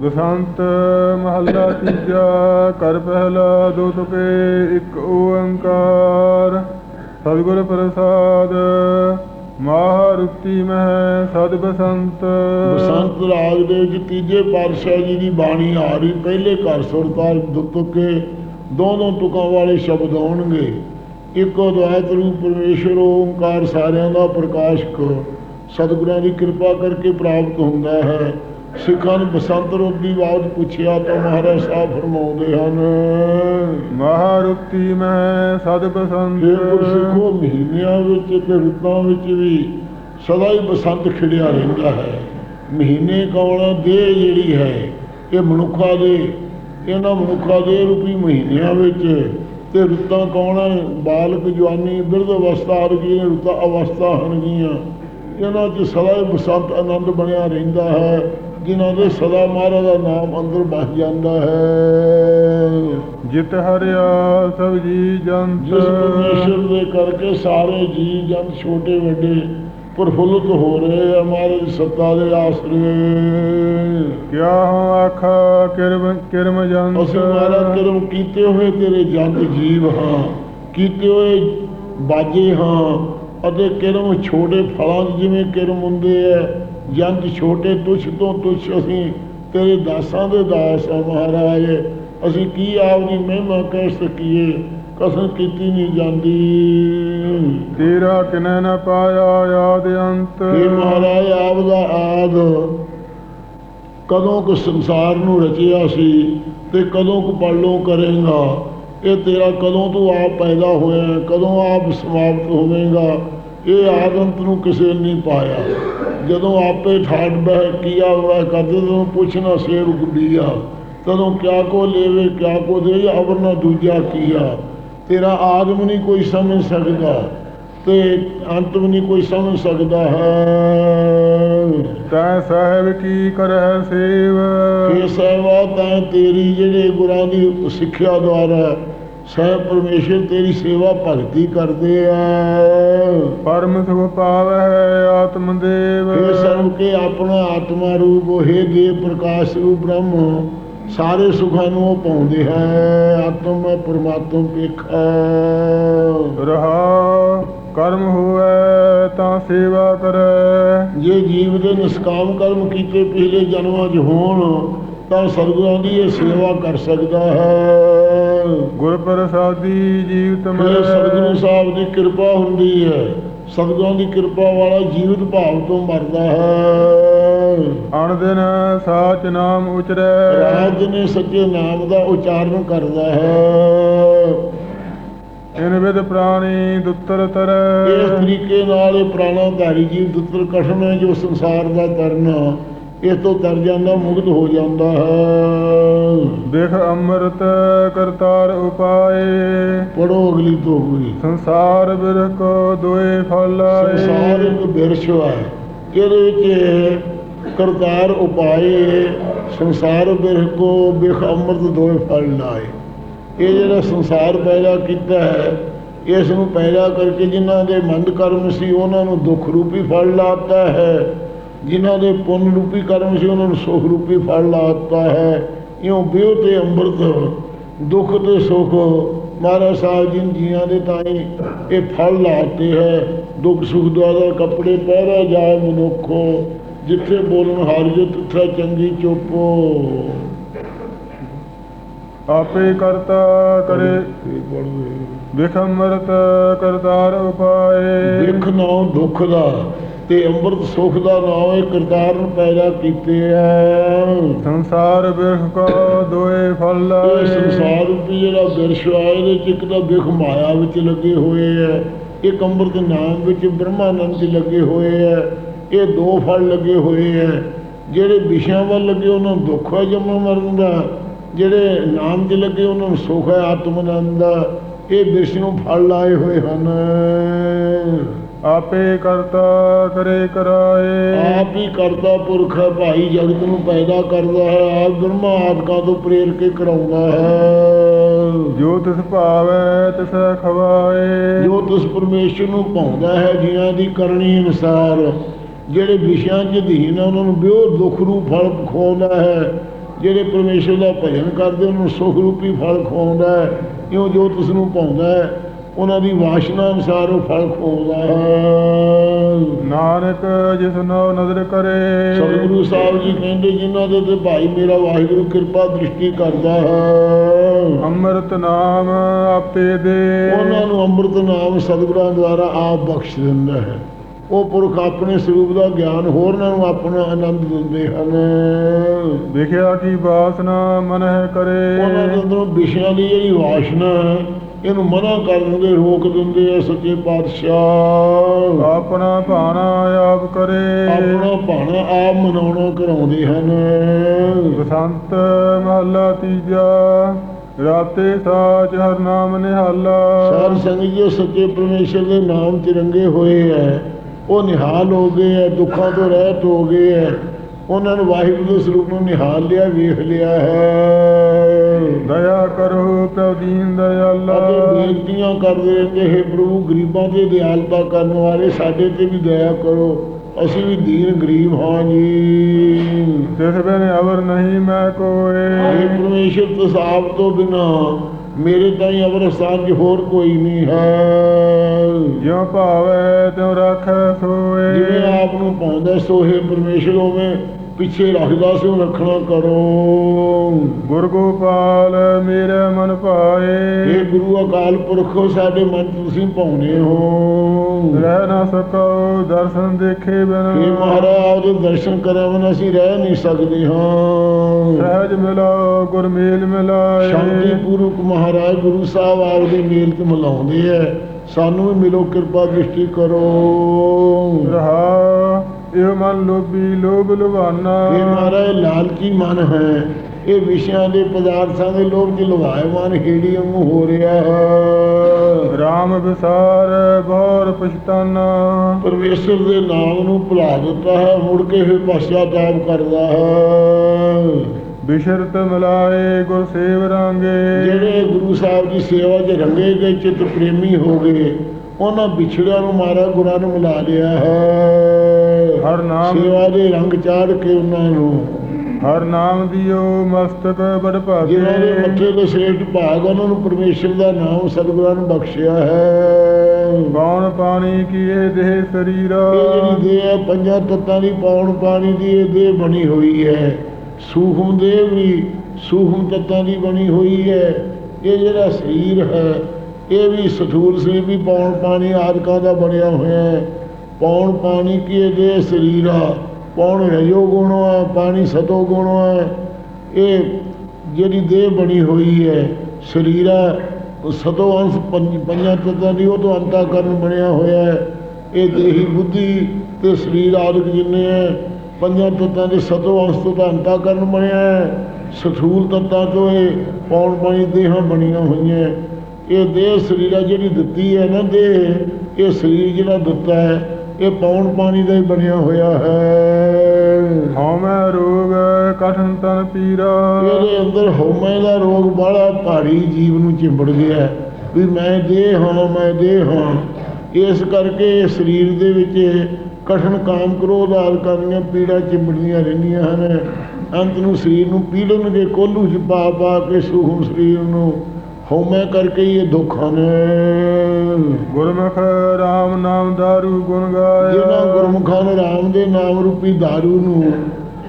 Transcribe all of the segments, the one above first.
ਬਸੰਤ ਮਹੱਲਾ ਤੀਜਾ ਕਰ ਪਹਿਲਾ, ਦੋ ਤੁਕੇ, ਇੱਕ ਓੰਕਾਰ। ਸਤਿਗੁਰ ਪ੍ਰਸਾਦ ਮਾਹਰੁਤੀ ਮਹਿ, ਸਦ ਬਸੰਤ। ਬਸੰਤ ਰਾਗ ਦੇ ਵਿੱਚ ਤੀਜੇ ਪਾਤਸ਼ਾਹ ਜੀ ਦੀ ਬਾਣੀ ਆ ਰਹੀ। ਪਹਿਲੇ ਘਰ ਸੁਰਤਾਲ ਦੁੱਕੇ ਦੋਨੋਂ ਤੁਕਾਂ ਵਾਲੇ ਸ਼ਬਦ ਆਉਣਗੇ। ਇੱਕੋ ਦਵਾਇਤ ਰੂਪ ਪਰਮੇਸ਼ਰ, ਓੰਕਾਰ ਸਾਰਿਆਂ ਦਾ ਪ੍ਰਕਾਸ਼ਕ। ਸਤਿਗੁਰਾਂ ਦੀ ਕਿਰਪਾ ਕਰਕੇ ਪ੍ਰਾਪਤ ਹੁੰਦਾ ਹੈ। ਸਿੱਖਾਂ ਨੂੰ ਬਸੰਤ ਰੂਪ ਦੀ ਬਾਤ ਪੁੱਛਿਆ ਤਾਂ ਮਹਾਰਾਜ ਸਾਹਿਬ ਫਰਮਾਉਂਦੇ ਹਨ ਮਾਹਰੁਤੀ ਮਹਿ ਸਦ ਇਹ ਬਸੰਤ ਗੁਰਸਿੱਖੋ ਮਹੀਨਿਆਂ ਵਿੱਚ ਤੇ ਰੁੱਤਾਂ ਵਿੱਚ ਵੀ ਸਦਾ ਹੀ ਬਸੰਤ ਖਿੜਿਆ ਰਹਿੰਦਾ ਹੈ। ਮਹੀਨੇ ਕੌਣ ਦੇ ਜਿਹੜੀ ਹੈ ਇਹ ਮਨੁੱਖਾ ਦੇ ਇਹਨਾਂ ਮਨੁੱਖਾ ਦੇ ਰੂਪੀ ਮਹੀਨਿਆਂ ਵਿੱਚ ਤੇ ਰੁੱਤਾਂ ਕੌਣ ਹੈ ਬਾਲਕ ਜਵਾਨੀ ਬਿਰਧ ਅਵਸਥਾ ਆਦਿ ਰੁੱਤਾਂ ਅਵਸਥਾ ਹਨਗੀਆਂ ਇਹਨਾਂ 'ਚ ਸਦਾ ਹੀ ਬਸੰਤ ਆਨੰਦ ਬਣਿਆ ਰਹਿੰਦਾ ਹੈ। ਜਿਨ੍ਹਾਂ ਦੇ ਸਦਾ ਮਹਾਰਾਜ ਦਾ ਨਾਮ ਅੰਦਰ ਬਸ ਜਾਂਦਾ ਹੈ। ਜਿਤ ਹਰਿਆ ਸਭ ਜੀ ਜੰਤ। ਜਿਸ ਪਰਮੇਸ਼ਰ ਦੇ ਕਰਕੇ ਸਾਰੇ ਜੀ ਜਨ ਛੋਟੇ ਵੱਡੇ ਪ੍ਰਫੁੱਲਤ ਹੋ ਰਹੇ ਆ ਮਹਾਰਾਜ ਸੱਤਾ ਦੇ ਆਸਰੇ। ਕਿਆ ਆਖਾ ਕਿਰਮ ਕਿਰਮ ਜੰਤ। ਅਸੀਂ ਮਹਾਰਾਜ ਕਰਮ ਕੀਤੇ ਹੋਏ ਤੇਰੇ ਜੰਤ ਜੀਵ ਹਾਂ। ਕੀਤੇ ਹੋਏ ਬਾਜੇ ਹਾਂ। ਅਤੇ ਕਿਰਮ ਛੋਟੇ ਫਲਾਂ ਜਿਵੇਂ ਕਿਰਮ ਹੁੰਦੇ ਆ ਜੰਤ ਛੋਟੇ ਤੁਛ ਤੋਂ ਤੁਛ ਅਸੀਂ ਤੇਰੇ ਦਾਸਾਂ ਦੇ ਦਾਸ ਆ ਮਹਾਰਾਜ। ਅਸੀਂ ਕੀ ਆਪਦੀ ਮਹਿਮਾ ਕਹਿ ਸਕੀਏ? ਕਸਮ ਕੀਤੀ ਨਹੀਂ ਜਾਂਦੀ। ਤੇਰਾ ਕਿਨੈ ਨ ਪਾਇਆ ਆਦ ਅੰਤ। ਇਹ ਮਹਾਰਾਜ ਆਪ ਦਾ ਆਦ ਕਦੋਂ ਕੁ ਸੰਸਾਰ ਨੂੰ ਰਚਿਆ ਸੀ ਤੇ ਕਦੋਂ ਕੁ ਪਰਲੋਂ ਕਰੇਗਾ? ਇਹ ਤੇਰਾ ਕਦੋਂ ਤੂੰ ਆਪ ਪੈਦਾ ਹੋਇਆ ਕਦੋਂ ਆਪ ਸਮਾਪਤ ਹੋਵੇਗਾ ਇਹ ਆਦੰਤ ਨੂੰ ਕਿਸੇ ਨਹੀਂ ਪਾਇਆ। ਜਦੋਂ ਆਪੇ ਠਾੜ ਬਹਿ ਕੀਆ ਹੋਇਆ ਕਰਦੇ ਤਦੋਂ ਪੁੱਛਣਾ ਸੇਵ ਗੁੱਡੀਆ ਤਦੋਂ ਕਿਆ ਕੋ ਲੇਵੇ ਕਿਆ ਕੋ ਦੇ ਅਵਰ ਨਾ ਦੂਜਾ ਕੀਆ। ਤੇਰਾ ਆਦਮ ਨਹੀਂ ਕੋਈ ਸਮਝ ਸਕਦਾ ਤੇ ਅੰਤ ਵੀ ਨਹੀਂ ਕੋਈ ਸਮਝ ਸਕਦਾ ਹੈ। ਤੈ ਸਾਹਿਬ ਕੀ ਕਰਹਿ ਸੇਵ? ਇਹ ਸੇਵਾ ਤਾਂ ਤੇਰੀ ਜਿਹੜੇ ਗੁਰਾਂ ਦੀ ਸਿੱਖਿਆ ਦੁਆਰਾ ਸਹਿ ਪਰਮੇਸ਼ਰ ਤੇਰੀ ਸੇਵਾ ਭਗਤੀ ਕਰਦੇ ਆ। ਪਰਮ ਸੁਖ ਪਾਵਹਿ ਆਤਮ ਦੇਵ ਇਹ ਸਰਬ ਕੇ ਆਪਣਾ ਆਤਮਾ ਰੂਪ ਹੋਏ ਦੇ ਪ੍ਰਕਾਸ਼ ਰੂਪ ਬ੍ਰਹਮ ਸਾਰੇ ਸੁਖਾਂ ਨੂੰ ਉਹ ਪਾਉਂਦੇ ਹੈ। ਆਤਮ ਪਰਮਾਤਮ ਪੇਖਾ ਰਹਾ ਕਰਮ ਹੋਵੇ ਤਾਂ ਸੇਵਾ ਕਰੈ। ਜੇ ਜੀਵ ਦੇ ਨਿਸਕਾਮ ਕਰਮ ਕੀਤੇ ਪਿਛਲੇ ਜਨਮਾਂ 'ਚ ਹੋਣ ਤਾਂ ਸਤਿਗੁਰਾਂ ਦੀ ਇਹ ਸੇਵਾ ਕਰ ਸਕਦਾ ਹੈ। ਗੁਰ ਪ੍ਰਸਾਦੀ ਜੀਵਤ ਮੇਰੇ। ਸਤਿਗੁਰੂ ਸਾਹਿਬ ਦੀ ਕਿਰਪਾ ਹੁੰਦੀ ਹੈ। ਸਤਿਗੁਰਾਂ ਦੀ ਕਿਰਪਾ ਵਾਲਾ ਜੀਵਤ ਭਾਵ ਤੋਂ ਮਰਦਾ ਹੈ। ਅਣ ਦਿਨ ਸਾਚ ਨਾਮ ਉਚਰੈ। ਰਾਜ ਨੇ ਸੱਚੇ ਨਾਮ ਦਾ ਉਚਾਰਨ ਕਰਦਾ ਹੈ। ਇਨ ਵਿਦ ਪ੍ਰਾਣੀ ਦੁੱਤਰ ਇਸ ਤਰੈ ਤਰੀਕੇ ਨਾਲ ਇਹ ਪ੍ਰਾਣਾਧਾਰੀ ਜੀਵ ਦੁੱਤਰ ਕਠਨ ਹੈ ਜੋ ਸੰਸਾਰ ਦਾ ਤਰਨਾ ਇਸ ਤੋਂ ਤਰ ਜਾਂਦਾ ਮੁਕਤ ਹੋ ਜਾਂਦਾ ਹੈ। ਦੇਖ ਅੰਮ੍ਰਿਤ ਕਰਤਾਰ ਉਪਾਏ। ਪੜੋ ਅਗਲੀ ਤੋਂ ਹੋਈ ਸੰਸਾਰ ਬਿਰਹ ਕੋ ਦੋਏ ਫਲ ਆਏ। ਸੰਸਾਰ ਇੱਕ ਬਿਰਛ ਹੈ ਇਹਦੇ ਵਿੱਚ ਕਰਤਾਰ ਉਪਾਏ ਸੰਸਾਰ ਬਿਰਹ ਕੋ ਬਿਖ ਅੰਮ੍ਰਿਤ ਦੋਏ ਫਲ ਲਾਏ ਇਹ ਜਿਹੜਾ ਸੰਸਾਰ ਪੈਦਾ ਕੀਤਾ ਹੈ ਇਸ ਨੂੰ ਪੈਦਾ ਕਰਕੇ ਜਿਨ੍ਹਾਂ ਦੇ ਮੰਦ ਕਰਮ ਸੀ ਉਹਨਾਂ ਨੂੰ ਦੁੱਖ ਰੂਪੀ ਫਲ ਲਾਤਾ ਹੈ। ਜਿਨ੍ਹਾਂ ਦੇ ਪੁੰਨ ਰੂਪੀ ਕਰਮ ਸੀ ਉਹਨਾਂ ਨੂੰ ਸੁਖ ਰੂਪੀ ਫਲ ਲਾਤਾ ਹੈ। ਇਉਂ ਬਿਉ ਤੇ ਅੰਮ੍ਰਿਤ, ਦੁੱਖ ਤੇ ਸੁਖ, ਮਹਾਰਾਜ ਸਾਹਿਬ ਜੀ ਜੀਆਂ ਦੇ ਤਾਈ ਇਹ ਫਲ ਲਾਤੇ ਹੈ। ਦੁੱਖ ਸੁਖ ਦੁਆਰਾ ਕੱਪੜੇ ਪਹਿਰਾ ਜਾਏ ਮਨੁੱਖੋ, ਜਿੱਥੇ ਬੋਲਣ ਹਾਰ ਜੇ ਤਿੱਥੇ ਚੰਗੀ ਚੁੱਪੋ। ਆਪੇ ਕਰਤਾ ਕਰੇ, ਵਿਖ ਅੰਮ੍ਰਿਤ ਕਰਤਾਰ ਉਪਾਏ। ਦੁੱਖ ਨਾਮ ਦੁੱਖ ਦਾ ਤੇ ਅੰਮ੍ਰਿਤ ਸੁਖ ਦਾ ਨਾਮ ਇਹ ਕਰਤਾਰ ਨੂੰ ਪੈਦਾ ਕੀਤੇ ਆ ਸੰਸਾਰ ਬਿਰਹ ਕੋ ਦੋਏ ਫਲ ਇਹ ਆਏ। ਸੰਸਾਰ ਰੂਪੀ ਜਿਹੜਾ ਬਿਰਸ਼ ਆ ਇਹਦੇ ਚ ਇੱਕ ਤਾਂ ਬਿਖ ਮਾਇਆ ਵਿੱਚ ਲੱਗੇ ਹੋਏ ਆ ਇੱਕ ਅੰਮ੍ਰਿਤ ਨਾਮ ਵਿੱਚ ਬ੍ਰਹਮਾਨੰਦ ਚ ਲੱਗੇ ਹੋਏ ਆ ਇਹ ਦੋ ਫਲ ਲੱਗੇ ਹੋਏ ਆ। ਜਿਹੜੇ ਵਿਸ਼ਿਆਂ ਵੱਲ ਲੱਗੇ ਉਹਨਾਂ ਨੂੰ ਦੁੱਖ ਹੈ ਜੰਮ ਮਰਨ ਦਾ। ਜਿਹੜੇ ਨਾਮ 'ਚ ਲੱਗੇ ਉਹਨਾਂ ਨੂੰ ਸੁਖ ਹੈ ਆਤਮ ਆਨੰਦ ਦਾ। ਇਹ ਬਿਰਸ਼ ਨੂੰ ਫਲ ਲਾਏ ਹੋਏ ਹਨ। ਆਪੇ ਕਰਤਾ ਕਰੇ ਕਰਾਏ। ਆਪ ਹੀ ਕਰਤਾ ਪੁਰਖ ਹੈ ਭਾਈ ਜਗਤ ਨੂੰ ਪੈਦਾ ਕਰਦਾ ਹੈ ਆਪ ਬ੍ਰਹਮਾ ਆਦਿਕਾਂ ਤੋਂ ਪ੍ਰੇਰ ਕੇ ਕਰਾਉਂਦਾ ਹੈ। ਜੋ ਤਿਸ ਭਾਵੈ ਤਿਸ ਖਵਾਏ। ਜੋ ਤਿਸ ਪਰਮੇਸ਼ਰ ਨੂੰ ਭਾਉਂਦਾ ਹੈ ਜਿਨ੍ਹਾਂ ਦੀ ਕਰਨੀ ਅਨੁਸਾਰ ਜਿਹੜੇ ਵਿਸ਼ਿਆਂ 'ਚ ਅਧੀਨ ਆ ਉਹਨਾਂ ਨੂੰ ਬਿਓ ਦੁੱਖ ਰੂ ਫਲ ਖਵਾਉਂਦਾ ਹੈ। ਜਿਹੜੇ ਪਰਮੇਸ਼ਰ ਦਾ ਭਜਨ ਕਰਦੇ ਉਹਨਾਂ ਨੂੰ ਸੁਖ ਰੂਪੀ ਫਲ ਖਵਾਉਂਦਾ ਹੈ। ਇਉਂ ਜੋ ਤੁਸ ਨੂੰ ਪਾਉਂਦਾ ਹੈ ਉਹਨਾਂ ਦੀ ਵਾਸ਼ਨਾ ਅਨੁਸਾਰ ਉਹ ਫਲ ਖਵਾਉਂਦਾ ਹੈ। ਨਾਨਕ ਜਿਸ ਨੋ ਨਜ਼ਰ ਕਰੇ। ਸਤਿਗੁਰੂ ਸਾਹਿਬ ਜੀ ਕਹਿੰਦੇ ਜਿਨ੍ਹਾਂ ਦੇ ਤੇ ਭਾਈ ਮੇਰਾ ਵਾਹਿਗੁਰੂ ਕਿਰਪਾ ਦ੍ਰਿਸ਼ਟੀ ਕਰਦਾ ਹੈ। ਅੰਮ੍ਰਿਤ ਨਾਮ ਆਪੇ ਦੇ। ਉਹਨਾਂ ਨੂੰ ਅੰਮ੍ਰਿਤ ਨਾਮ ਸਤਿਗੁਰਾਂ ਦੁਆਰਾ ਆਪ ਬਖਸ਼ ਦਿੰਦਾ ਹੈ। ਉਹ ਪੁਰਖ ਆਪਣੇ ਸਰੂਪ ਦਾ ਗਿਆਨ ਹੋਰਨਾਂ ਨੂੰ ਆਪਣਾ ਆਨੰਦ ਦਿੰਦੇ ਹਨ। ਵਿਖਿਆ ਕੀ ਬਾਸਨਾ ਮਨ ਹੈ ਕਰੇ। ਉਹਨਾਂ ਦੇ ਅੰਦਰੋਂ ਵਿਸ਼ਿਆਂ ਦੀ ਜਿਹੜੀ ਵਾਸ਼ਨਾ ਇਹਨੂੰ ਮਨਾ ਕਰ ਦਿੰਦੇ ਰੋਕ ਦਿੰਦੇ ਆ ਸੱਚੇ ਪਾਤਸ਼ਾਹ। ਆਪਣਾ ਭਾਣਾ ਆਪ ਕਰੇ। ਆਪਣਾ ਭਾਣਾ ਆਪ ਮਨਾਉਣਾ ਕਰਾਉਂਦੇ ਹਨ। ਬਸੰਤ ਮਹੱਲਾ ਤੀਜਾ ਰਾਤੇ ਸਾਚ ਹਰ ਨਾਮ ਨਿਹਾਲਾ। ਸਾਧ ਸੰਗਤ ਜੀ ਸੱਚੇ ਪਰਮੇਸ਼ਰ ਦੇ ਨਾਮ ਚ ਰੰਗੇ ਹੋਏ ਹੈ ਉਹ ਨਿਹਾਲ ਹੋ ਗਏ ਹੈ ਦੁੱਖਾਂ ਤੋਂ ਰਹਿਤ ਹੋ ਗਏ ਹੈ ਉਹਨਾਂ ਨੂੰ ਵਾਹਿਗੁਰੂ ਦੇ ਸਰੂਪ ਨੂੰ ਨਿਹਾਲ ਲਿਆ ਵੇਖ ਲਿਆ ਹੈ। ਦਇਆ ਕਰੋ ਪ੍ਰਭ ਦੀਨ ਦਇਆਲਾ। ਅਤੇ ਬੇਨਤੀਆਂ ਕਰਦੇ ਰਹਿੰਦੇ ਹੈ ਪ੍ਰਭੂ ਗਰੀਬਾਂ ਤੇ ਦਿਆਲਤਾ ਕਰਨ ਵਾਲੇ ਸਾਡੇ ਤੇ ਵੀ ਦਇਆ ਕਰੋ। ਅਸੀਂ ਵੀ ਦੀਨ ਗਰੀਬ ਹਾਂ ਜੀ। ਤਿਸ ਬਿਨ ਅਵਰ ਨਹੀਂ ਮੈਂ ਕੋਏ। ਪਰਮੇਸ਼ਰ ਤੁਸ ਆਪ ਤੋਂ ਬਿਨਾ ਮੇਰੇ ਤਾਈਂ ਅਵਰ 'ਚ ਹੋਰ ਕੋਈ ਨਹੀਂ ਹੈ। ਜਿਉ ਭਾਵੈ ਤਿਉ ਰੱਖੈ ਸੋਏ। ਜਿਵੇਂ ਆਪ ਨੂੰ ਪਾਉਂਦਾ ਸੋਹੇ ਪਰਮੇਸ਼ਰ ਉਵੇਂ ਪਿੱਛੇ ਰੱਖਦਾ ਸੀ ਉਹ ਰੱਖਣਾ ਕਰੋ। ਗੁਰ ਗੋਪਾਲ ਮੇਰੇ ਮਨ ਭਾਏ। ਇਹ ਗੁਰੂ ਅਕਾਲ ਪੁਰਖੋ ਸਾਡੇ ਮਨ ਤੁਸੀਂ ਪਾਉਨੇ ਹੋ। ਰਹਿ ਨਾ ਸਕੋ ਦਰਸ਼ਨ ਦੇਖੇ ਇਹ ਬਿਨ ਮਹਾਰਾਜ ਆਪਦੇ ਦਰਸ਼ਨ ਕਰਾਂ ਬਿਨਾਂ ਅਸੀਂ ਰਹਿ ਨਹੀਂ ਸਕਦੇ ਹਾਂ। ਸਹਿਜ ਗੁਰ ਮੇਲ ਮਿਲਾਏ। ਸ਼ਾਂਤੀ ਪੂਰਵਕ ਮਹਾਰਾਜ ਗੁਰੂ ਸਾਹਿਬ ਆਪਦੇ ਮੇਲ ਤੇ ਮਿਲਾਉਂਦੇ ਐ। ਸਾਨੂੰ ਵੀ ਮਿਲੋ ਕਿਰਪਾ ਦ੍ਰਿਸ਼ਟੀ ਕਰੋ। ਰਹਾ ਇਹ ਮਨ ਲੋਭੀ ਲੋਭ ਲੁਭਾਨਾ। ਇਹ ਮਹਾਰਾਜ ਲਾਲਚੀ ਮਨ ਹੈ? ਇਹ ਵਿਸ਼ਿਆਂ ਦੇ ਪਦਾਰਥਾਂ ਦੇ ਲੋਭ ਚ ਲਵਾਏ ਮਨ ਹੇੜੀ ਵਾਂਗੂ ਹੋ ਰਿਹਾ ਹੈ। ਰਾਮ ਵਿਸਾਰ ਬਹੁਰ ਪਛਤਾਨਾ ਪਰਮੇਸ਼ਰ ਦੇ ਨਾਮ ਨੂੰ ਭੁਲਾ ਦਿੱਤਾ ਹੈ ਮੁੜ ਕੇ ਫਿਰ ਪਛਤਾਪ ਕਰਦਾ ਹੈ। ਬਿਸ਼ਰਤ ਮਿਲਾਏ ਗੁਰ ਸੇਵ ਰਾਂਗੇ ਜਿਹੜੇ ਗੁਰੂ ਸਾਹਿਬ ਦੀ ਸੇਵਾ 'ਚ ਰੰਗੇ ਗਏ ਚਿੱਤ ਪ੍ਰੇਮੀ ਹੋ ਗਏ ਉਹਨਾਂ ਵਿਛੜਿਆਂ ਨੂੰ ਮਾਰਾ ਗੁਰਾਂ ਨੂੰ ਮਿਲਾ ਲਿਆ ਹੈ। ਹਰ ਨਾਮ- ਸੇਵਾ ਦੇ ਰੰਗ ਚਾੜ ਕੇ ਉਹਨਾਂ ਨੂੰ। ਹਰ ਨਾਮ ਦਿਓ ਮਸਤਕ ਬੜ ਜਿਨ੍ਹਾਂ ਦੇ ਭਾਗੇ ਮੱਥੇ ਦੇ ਸੇਠ ਭਾਗ ਉਹਨਾਂ ਨੂੰ ਪਰਮੇਸ਼ਰ ਦਾ ਨਾਮ ਸਤਿਗੁਰਾਂ ਨੂੰ ਬਖਸ਼ਿਆ ਹੈ। ਕੌਣ ਪਾਣੀ ਦੇਹ ਸਰੀਰਾ? ਇਹ ਜਿਹੜੀ ਦੇਹ ਹੈ ਪੰਜਾਂ ਤੱਤਾਂ ਦੀ ਪੌਣ ਪਾਣੀ ਦੀ ਇਹ ਦੇਹ ਬਣੀ ਹੋਈ ਹੈ। ਸੂਖਮ ਦੇਹ ਵੀ ਸੂਖਮ ਤੱਤਾਂ ਦੀ ਬਣੀ ਹੋਈ ਹੈ। ਇਹ ਜਿਹੜਾ ਸਰੀਰ ਹੈ ਇਹ ਵੀ ਸਥੂਲ ਸਰੀਰ ਵੀ ਪੌਣ ਪਾਣੀ ਆਦਿਕਾਂ ਦਾ ਬਣਿਆ ਹੋਇਆ ਹੈ। ਪੌਣ ਪਾਣੀ ਕੀ ਇਹ ਦੇਹ ਸਰੀਰਾ ਪੌਣ ਰਜੋ ਗੁਣ ਹੈ ਪਾਣੀ ਸਤੋ ਗੁਣ ਹੈ ਇਹ ਜਿਹੜੀ ਦੇਹ ਬਣੀ ਹੋਈ ਹੈ, ਸਰੀਰਾ ਉਹ ਸਤੋ ਅੰਸ਼ ਪੰਜਾਂ ਤੱਤਾਂ ਦੀ ਉਹ ਤੋਂ ਅੰਤਾਕਰਨ ਬਣਿਆ ਹੋਇਆ ਹੈ। ਇਹ ਦੇਹੀ ਬੁੱਧੀ ਤੇ ਸਰੀਰ ਆਦਿਕ ਜਿੰਨੇ ਹੈ ਪੰਜਾਂ ਤੱਤਾਂ ਦੇ ਸਤੋ ਅੰਸ਼ ਤੋਂ ਤਾਂ ਅੰਤਾਕਰਨ ਬਣਿਆ ਹੈ। ਸਥੂਲ ਤੱਤਾਂ ਤੋਂ ਇਹ ਪੌਣ ਪਾਣੀ ਦੇਹਾਂ ਬਣੀਆਂ ਹੋਈਆਂ ਇਹ ਦੇਹ ਸਰੀਰਾ ਜਿਹੜੀ ਦਿੱਤੀ ਹੈ ਨਾ ਦੇਹ, ਇਹ ਸਰੀਰ ਜਿਹੜਾ ਦਿੱਤਾ ਹੈ ਇਹ ਪੌਣ ਪਾਣੀ ਦਾ ਹੀ ਬਣਿਆ ਹੋਇਆ ਹੈ। ਹਉਮੈ ਰੋਗ ਕਠਨ ਤਨ ਪੀਰਾ। ਇਹਦੇ ਅੰਦਰ ਹਉਮੈ ਦਾ ਰੋਗ ਬੜਾ ਭਾਰੀ ਜੀਵ ਨੂੰ ਚਿੰਬੜ ਗਿਆ ਵੀ ਮੈਂ ਦੇਹ ਹਾਂ ਮੈਂ ਦੇਹ ਹਾਂ। ਇਸ ਕਰਕੇ ਇਹ ਸਰੀਰ ਦੇ ਵਿੱਚ ਕਠਨ ਕਾਮ ਕ੍ਰੋਧ ਆਦਿ ਦੀਆਂ ਪੀੜਾ ਚਿੰਬੜੀਆਂ ਰਹਿੰਦੀਆਂ ਹਨ। ਅੰਤ ਨੂੰ ਸਰੀਰ ਨੂੰ ਪੀੜਨਗੇ ਕੋਲੂ ਚ ਪਾ ਪਾ ਕੇ ਸੂਖਮ ਸਰੀਰ ਨੂੰ ਹਉਮੈ ਕਰਕੇ ਹੀ ਇਹ ਦੁੱਖ ਹਨ। ਗੁਰਮੁਖ RAM ਨਾਮ ਦਾਰੂ ਗੁਣ ਗਾਇਆ। ਗੁਰਮੁਖਾਂ ਨੇ ਰਾਮ ਦੇ ਨਾਮ ਰੂਪੀ दारू ਨੂੰ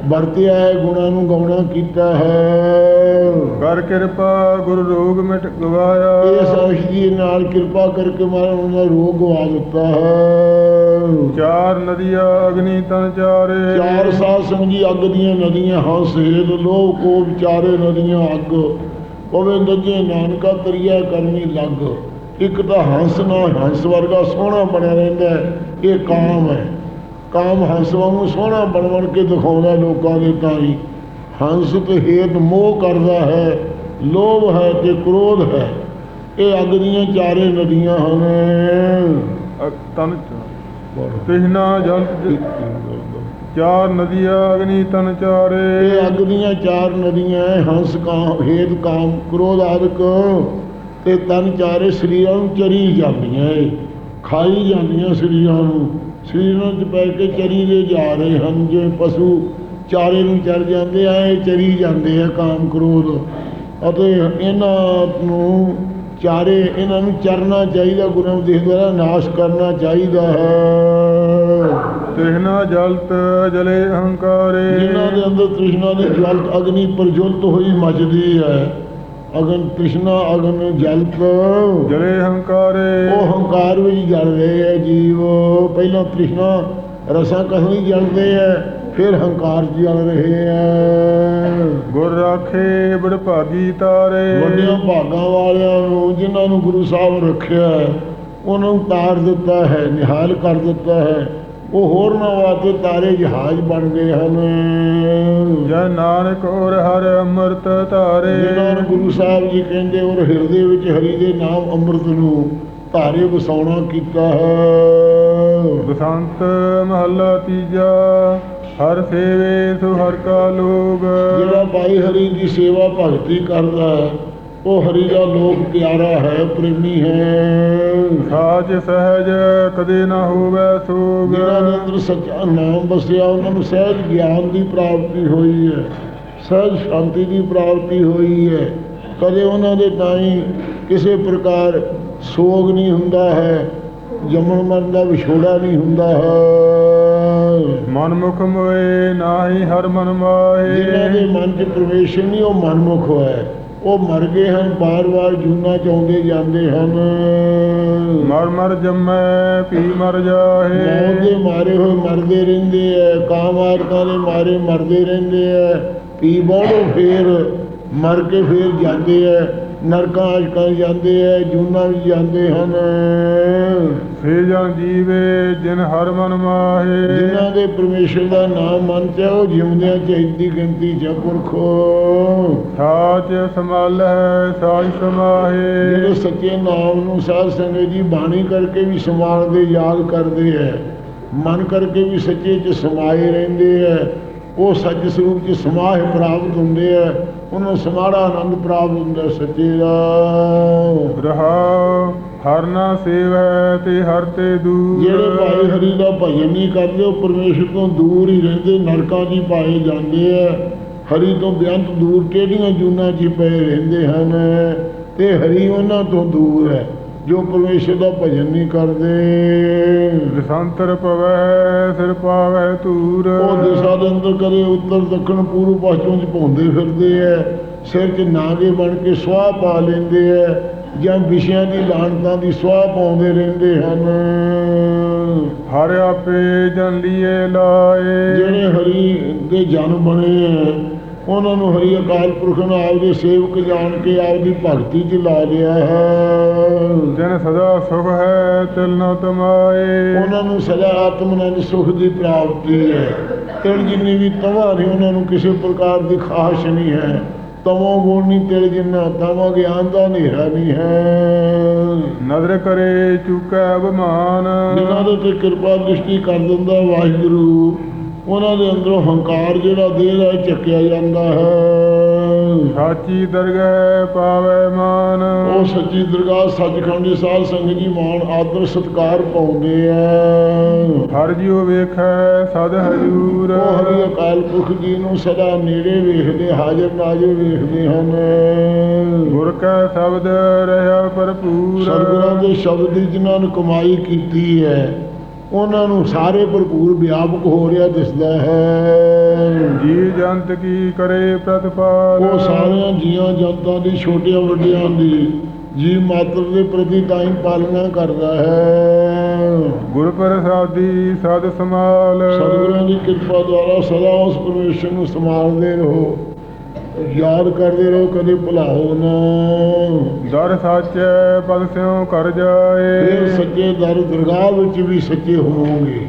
ਵਰਤਿਆ ਹੈ ਗੁਣਾਂ ਨੂੰ ਗਾਉਣਾ ਕੀਤਾ ਹੈ। ਕਰ ਕਿਰਪਾ ਗੁਰ ਰੋਗ ਮਿਟ ਗਵਾਇਆ। ਇਸ ਔਸ਼ਧੀ ਨਾਲ ਕਿਰਪਾ ਕਰਕੇ ਮਾਰਾ ਉਹਨਾਂ ਦਾ ਰੋਗ ਗਵਾ ਦਿੱਤਾ ਹੈ। ਚਾਰ ਨਦੀਆਂ ਅਗਨੀ ਤਨ ਚਾਰੇ। ਚਾਰ ਸਾਧ ਸੰਗ ਅੱਗ ਦੀਆਂ ਨਦੀਆਂ ਹੰਸ ਹੇਦ ਲੋਭ ਕੋ ਵਿਚਾਰੇ ਨਦੀਆਂ ਅੱਗ। ਪਵੇ ਨਦੀਆਂ ਨਾਨਕਾ ਤਰੀਆ ਕਰਨੀ ਲੱਗ। ਇੱਕ ਤਾਂ ਹੰਸ ਨਾ ਹੰਸ ਵਰਗਾ ਸੋਹਣਾ ਬਣਿਆ ਰਹਿੰਦਾ ਹੈ, ਇਹ ਕਾਮ ਹੈ। ਕਾਮ ਹੰਸ ਵਾਂਗੂ ਸੋਹਣਾ ਬਣ ਬਣ ਕੇ ਦਿਖਾਉਂਦਾ ਲੋਕਾਂ ਦੇ ਤਾਈ ਹੰਸ ਤੇ ਹੇਤ ਮੋਹ ਕਰਦਾ ਹੈ ਲੋਭ ਹੈ ਤੇ ਕ੍ਰੋਧ ਹੈ। ਇਹ ਅੱਗ ਦੀਆਂ ਚਾਰੇ ਨਦੀਆਂ ਹਨ। ਤਨ ਤਿਹਨਾ ਜੰਤ ਚਾਰ ਨਦੀਆਂ ਅਗਨੀ ਤਨ ਚਾਰੇ। ਇਹ ਅੱਗ ਦੀਆਂ ਚਾਰ ਨਦੀਆਂ ਹੈ, ਹੰਸ ਕਾਮ ਹੇਤ ਕਾਮ ਕ੍ਰੋਧ ਆਦਿਕ। ਤੇ ਤਨ ਚਾਰੇ ਸਰੀਰਾਂ ਨੂੰ ਚਰੀ ਜਾਂਦੀਆਂ ਏ ਖਾਈ ਜਾਂਦੀਆਂ ਸਰੀਰਾਂ ਨੂੰ। ਸਰੀਰਾਂ 'ਚ ਪੈ ਕੇ ਚਰੀ ਦੇ ਜਾ ਰਹੇ ਹਨ। ਜੇ ਪਸ਼ੂ ਚਾਰੇ ਨੂੰ ਚਰ ਜਾਂਦੇ ਆ ਇਹ ਚਰੀ ਜਾਂਦੇ ਆ ਕਾਮ ਕ੍ਰੋਧ। ਅਤੇ ਇਹਨਾਂ ਨੂੰ ਚਾਰੇ ਇਹਨਾਂ ਨੂੰ ਚਰਨਾ ਚਾਹੀਦਾ ਗੁਰੂ ਦੇ ਦੁਆਰਾ ਨਾਸ਼ ਕਰਨਾ ਚਾਹੀਦਾ ਹੈ। ਤ੍ਰਿਸ਼ਨਾ ਜਲਤ ਜਲੇ ਅਹੰਕਾਰੇ। ਜਿਨ੍ਹਾਂ ਦੇ ਅੰਦਰ ਤ੍ਰਿਸ਼ਨਾ ਦੀ ਜਵਲਤ ਅਗਨੀ ਪ੍ਰਜਵਲਤ ਹੋਈ ਮੱਚਦੀ ਹੈ ਅਗਨ ਤ੍ਰਿਸ਼ਨਾ ਅਗਨ ਜਲਤ। ਜਲੇ ਅਹੰਕਾਰੇ। ਉਹ ਹੰਕਾਰ ਵਿੱਚ ਜਲ ਰਹੇ ਹੈ ਜੀਵ। ਪਹਿਲਾਂ ਤ੍ਰਿਸ਼ਨਾ ਰਸਾਂ ਕਸਨੀ ਜਲਦੇ ਹੈ ਫਿਰ ਹੰਕਾਰ ਜਲ ਰਹੇ ਹੈ। ਗੁਰ ਰਾਖੇ ਬੜ ਭਾਗੀ ਤਾਰੇ। ਵੱਡਿਆਂ ਭਾਗਾਂ ਵਾਲਿਆਂ ਨੂੰ ਜਿਨ੍ਹਾਂ ਨੂੰ ਗੁਰੂ ਸਾਹਿਬ ਰੱਖਿਆ ਉਹਨਾਂ ਨੂੰ ਤਾਰ ਦਿੱਤਾ ਹੈ ਨਿਹਾਲ ਕਰ ਦਿੱਤਾ ਹੈ। ਉਹ ਹੋਰ ਨਾ ਵਾਤੇ ਤਾਰੇ ਜਹਾਜ਼ ਬਣ ਗਏ ਹਨ। ਜੈ ਨਾਨਕ ਔਰ ਹਰ ਅੰਮ੍ਰਿਤ ਧਾਰੇ। ਜਿਨ੍ਹਾਂ ਨੂੰ ਗੁਰੂ ਸਾਹਿਬ ਜੀ ਕਹਿੰਦੇ ਔਰ ਹਿਰਦੇ ਵਿੱਚ ਹਰੀ ਦੇ ਨਾਮ ਅੰਮ੍ਰਿਤ ਨੂੰ ਧਾਰੇ ਵਸਾਉਣਾ ਕੀਤਾ ਹੈ। ਬਸੰਤ ਮਹੱਲਾ ਤੀਜਾ ਹਰ ਸੇਵੇ ਸੁ ਹਰ ਕਾ ਲੋਗ ਜਿਹੜਾ ਭਾਈ ਹਰੀ ਦੀ ਸੇਵਾ ਭਗਤੀ ਕਰਦਾ ਹੈ ਉਹ ਹਰੀ ਦਾ ਲੋਕ ਪਿਆਰਾ ਹੈ ਪ੍ਰੇਮੀ ਹੈ। ਸਾਜ ਸਹਿਜ ਕਦੇ ਨਾ ਹੋਵੇ ਸੋਗ। ਜਿਹਨਾਂ ਦੇ ਅੰਦਰ ਸੱਚਾ ਨਾਮ ਵਸਿਆ ਉਹਨਾਂ ਨੂੰ ਸਹਿਜ ਗਿਆਨ ਦੀ ਪ੍ਰਾਪਤੀ ਹੋਈ ਹੈ। ਸਹਿਜ ਸ਼ਾਂਤੀ ਦੀ ਪ੍ਰਾਪਤੀ ਹੋਈ ਹੈ। ਕਦੇ ਉਹਨਾਂ ਦੇ ਤਾਈਂ ਕਿਸੇ ਪ੍ਰਕਾਰ ਸੋਗ ਨਹੀਂ ਹੁੰਦਾ ਹੈ ਜੰਮਣ ਮਰਨ ਦਾ ਵਿਛੋੜਾ ਨਹੀਂ ਹੁੰਦਾ ਹੈ। ਮਨ ਮੁਖ ਮੋਏ ਨਾਹੀ ਹਰ ਮਨ ਜਿਨ੍ਹਾਂ ਦੇ ਮਾਹੇ ਮਨ 'ਚ ਪ੍ਰਵੇਸ਼ ਨਹੀਂ ਉਹ ਮਨਮੁਖ ਹੋਇਆ ਉਹ ਮਰ ਗਏ ਹਨ ਬਾਰ-ਬਾਰ ਜੂਨਾ ਚਾਹੁੰਦੇ ਜਾਂਦੇ ਹਨ। ਮਰ ਮਰ ਜੰਮੈ ਪੀ ਮਰ ਜਾਹੇ। ਮੌਤ ਦੇ ਮਾਰੇ ਹੋਏ ਮਰਦੇ ਰਹਿੰਦੇ ਐ ਕਾਮਾਰਕਾਂ ਦੇ ਮਾਰੇ ਮਰਦੇ ਰਹਿੰਦੇ ਐ। ਪੀ ਬਾੜੋ ਫੇਰ ਮਰ ਕੇ ਫੇਰ ਜਾਂਦੇ ਐ। ਨਰਕਾਂ ਅਜਕਾਂ ਜਾਂਦੇ ਐ ਜੂਨਾ ਵੀ ਜਾਂਦੇ ਹਨ। ਸੇ ਜਨ ਜੀਵੇ ਜਿਨ ਹਰ ਮਨ ਮਾਹੇ। ਜਿਨ੍ਹਾਂ ਦੇ ਪਰਮੇਸ਼ਰ ਦਾ ਨਾਮ ਮੰਨਤੇ ਉਹ ਜਿਉਂਦਿਆਂ ਚ ਇੰਦੀ ਗਿਣਤੀ ਚ ਪੁਰਖੋ। ਸਾਚ ਸੰਭਾਲ ਹੈ ਸਾਜ ਸਮਾਹੇ। ਜਿਹੜੇ ਸੱਚੇ ਨਾਮ ਨੂੰ ਸਾਧ ਸੰਗਤ ਜੀ ਬਾਣੀ ਕਰਕੇ ਵੀ ਸੰਭਾਲਦੇ ਯਾਦ ਕਰਦੇ ਐ। ਮਨ ਕਰਕੇ ਵੀ ਸੱਚੇ ਚ ਸਮਾਏ ਰਹਿੰਦੇ ਐ। ਉਹ ਸੱਚ ਸਰੂਪ ਚ ਸਮਾਹ ਪ੍ਰਾਪਤ ਹੁੰਦੇ ਐ ਉਹਨਾਂ ਸਮਾੜਾ ਆਨੰਦ ਪ੍ਰਾਪਤ ਹੁੰਦਾ ਸੱਚੇ ਦਾ। ਰਹਾ ਹਰ ਨਾ ਸੇਵੈ ਤੇ ਹਰ ਤੇ ਦੂਰ। ਜਿਹੜੇ ਭਾਈ ਹਰੀ ਦਾ ਭਜਨ ਨਹੀਂ ਕਰਦੇ ਉਹ ਪਰਮੇਸ਼ਰ ਤੋਂ ਦੂਰ ਹੀ ਰਹਿੰਦੇ ਨਰਕਾਂ 'ਚ ਪਾਏ ਜਾਂਦੇ ਐ ਹਰੀ ਤੋਂ ਬੇਅੰਤ ਦੂਰ ਕਿਹੜੀਆਂ ਜੂਨਾਂ 'ਚ ਪਏ ਰਹਿੰਦੇ ਹਨ? ਤੇ ਹਰੀ ਉਹਨਾਂ ਤੋਂ ਦੂਰ ਹੈ ਜੋ ਪਰਮੇਸ਼ਰ ਦਾ ਭਜਨ ਨਹੀਂ ਕਰਦੇ। ਦਸੰਤਰ ਪਵੈ ਸਿਰ ਪਾਵੈ ਧੂਰ। ਉਹ ਦਿਸ਼ਾ ਦੇ ਅੰਦਰ ਕਦੇ ਉੱਤਰ ਦੱਖਣ ਪੂਰਬ ਪਛਮ 'ਚ ਭੌਂਦੇ ਫਿਰਦੇ ਐ। ਸਿਰ 'ਚ ਨਾਗੇ ਬਣ ਕੇ ਸੁਆਹ ਪਾ ਲੈਂਦੇ ਐ। ਜਾਂ ਵਿਸ਼ਿਆਂ ਦੀ ਲਾਣਤਾਂ ਦੀ ਸੁਆਹ ਪਾਉਂਦੇ ਰਹਿੰਦੇ ਹਨ। ਹਰ ਆਪੇ ਜਨ ਲੀਏ ਲਾਏ। ਜਿਹੜੇ ਹਰੀ ਦੇ ਜਨ ਬਣੇ ਉਹਨਾਂ ਨੂੰ ਹਰੀ ਅਕਾਲ ਪੁਰਖ ਨੇ ਆਪਦੇ ਸੇਵਕ ਜਾਣ ਕੇ ਆਪਦੀ ਭਗਤੀ 'ਚ ਲਾ ਲਿਆ ਹੈ। ਜਨ ਸਦਾ ਸੁਖ ਹੈ ਤਿਲ ਨ ਤਮਾਏ। ਉਹਨਾਂ ਨੂੰ ਸਦਾ ਆਤਮਨੰਦ ਸੁਖ ਦੀ ਪ੍ਰਾਪਤੀ ਹੈ। ਤਿਲ ਜਿੰਨੀ ਵੀ ਤਵਾ ਨਹੀਂ ਉਹਨਾਂ ਨੂੰ ਕਿਸੇ ਪ੍ਰਕਾਰ ਦੀ ਖਾਸ਼ ਨਹੀਂ ਹੈ। ਤਮੋ ਗੁਣ ਤਿਲ ਜਿੰਨਾ ਤਮੋ ਗਿਆਨ ਦਾ ਹਨੇਰਾ ਨਹੀਂ ਹੈ। ਨਦਰ ਕਰੇ ਚੁਕੈ ਅਭਮਾਨ। ਦੇ ਤੇ ਕਿਰਪਾ ਦ੍ਰਿਸ਼ਟੀ ਕਰ ਦਿੰਦਾ ਵਾਹਿਗੁਰੂ। ਉਹਨਾਂ ਦੇ ਅੰਦਰੋਂ ਹੰਕਾਰ ਜਿਹੜਾ ਦੇਹ ਦਾ ਚੱਕਿਆ ਜਾਂਦਾ ਹੈ। ਸਾਚੀ ਦਰਗਹਿ ਪਾਵੈ ਮਾਨ। ਉਹ ਸੱਚੀ ਦਰਗਾਹ ਸੱਚਖੰਡੀ ਸਾਧ ਸੰਗਤ ਜੀ ਮਾਣ ਆਦਰ ਸਤਕਾਰ ਪਾਉਂਦੇ ਆ। ਹਰ ਜਿਉ ਵੇਖੈ ਸਦ ਹਜੂਰ। ਉਹ ਹਰੀ ਅਕਾਲ ਪੁਰਖ ਜੀ ਨੂੰ ਸਦਾ ਨੇੜੇ ਵੇਖਦੇ ਹਾਜ਼ਰ ਨਾਜ਼ਰ ਵੇਖਦੇ ਹਨ। ਗੁਰ ਕੈ ਸ਼ਬਦ ਰਹਾ ਭਰਪੂਰ। ਸਤਿਗੁਰਾਂ ਦੇ ਸ਼ਬਦ ਦੀ ਜਿਨ੍ਹਾਂ ਨੇ ਕਮਾਈ ਕੀਤੀ ਹੈ ਉਹਨਾਂ ਨੂੰ ਸਾਰੇ ਭਰਪੂਰ ਵਿਆਪਕ ਹੋ ਰਿਹਾ ਦਿਸਦਾ ਹੈ। ਜੀ ਜੰਤ ਕੀ ਕਰੇ ਪ੍ਰਤਪਾਲ? ਉਹ ਸਾਰਿਆਂ ਜੀਆਂ ਜਨਤਾ ਦੀ ਛੋਟਿਆਂ ਵੱਡਿਆਂ ਦੀ ਜੀ ਮਾਤਰ ਦੇ ਪ੍ਰਤੀ ਹੀ ਪਾਲਣਾ ਕਰਦਾ ਹੈ। ਗੁਰ ਪ੍ਰਸਾਦੀ ਸਦ ਸਮਾਲ ਸਤਿਗੁਰਾਂ ਦੀ ਕਿਰਪਾ ਦੁਆਰਾ ਸਦਾ ਉਸ ਪਰਮੇਸ਼ਰ ਨੂੰ ਸੰਭਾਲਦੇ ਰਹੋ। ਯਾਦ ਕਰਦੇ ਰਹੋ ਕਦੇ ਭੁਲਾਓ ਨਾ। ਦਰ ਸਾਚੈ ਪਦ ਸਿਉ ਕਰ ਫਿਰ ਜਾਏ ਸੱਚੇ ਦਰ ਦਰਗਾਹ ਵਿੱਚ ਵੀ ਸੱਚੇ ਹੋਵੋਗੇ।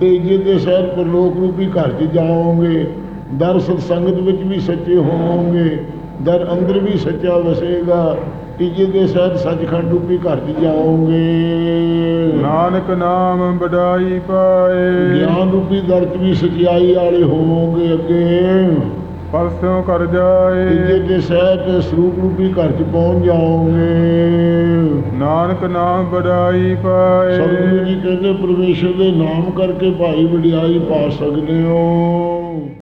ਤੇ ਜਿਹਦੇ ਸਹਿਤ ਪਰਲੋਕ ਰੂਪੀ ਘਰ 'ਚ ਜਾਓਗੇ ਦਰ ਸਤ ਸੰਗਤ ਵਿੱਚ ਵੀ ਸੱਚੇ ਹੋਵੋਗੇ ਦਰ ਅੰਦਰ ਵੀ ਸੱਚਾ ਵਸੇਗਾ ਤੀਜੇ ਦੇ ਸਹਿਤ ਸੱਚਖੰਡ ਰੂਪੀ ਘਰ 'ਚ ਜਾਓਗੇ। ਨਾਨਕ ਨਾਮ ਬਡਾਈ ਪਾਏ। ਗਿਆਨ ਰੂਪੀ ਦਰ 'ਚ ਵੀ ਸਚਾਈ ਵਾਲੇ ਹੋਵੋਗੇ ਅੱਗੇ। ਪਦ ਸਿਉ ਕਰ ਜਾਏ। ਦੇ ਸਹਿਤ ਸਰੂਪ ਰੂਪੀ ਘਰ 'ਚ ਪਹੁੰਚ ਜਾਓਗੇ। ਨਾਨਕ ਨਾਮ ਬਡਾਈ ਪਾਏ। ਸਤਿਗੁਰੂ ਜੀ ਕਹਿੰਦੇ ਪਰਮੇਸ਼ਰ ਦੇ ਨਾਮ ਕਰਕੇ ਭਾਈ ਵਡਿਆਈ ਪਾ ਸਕਦੇ ਹੋ।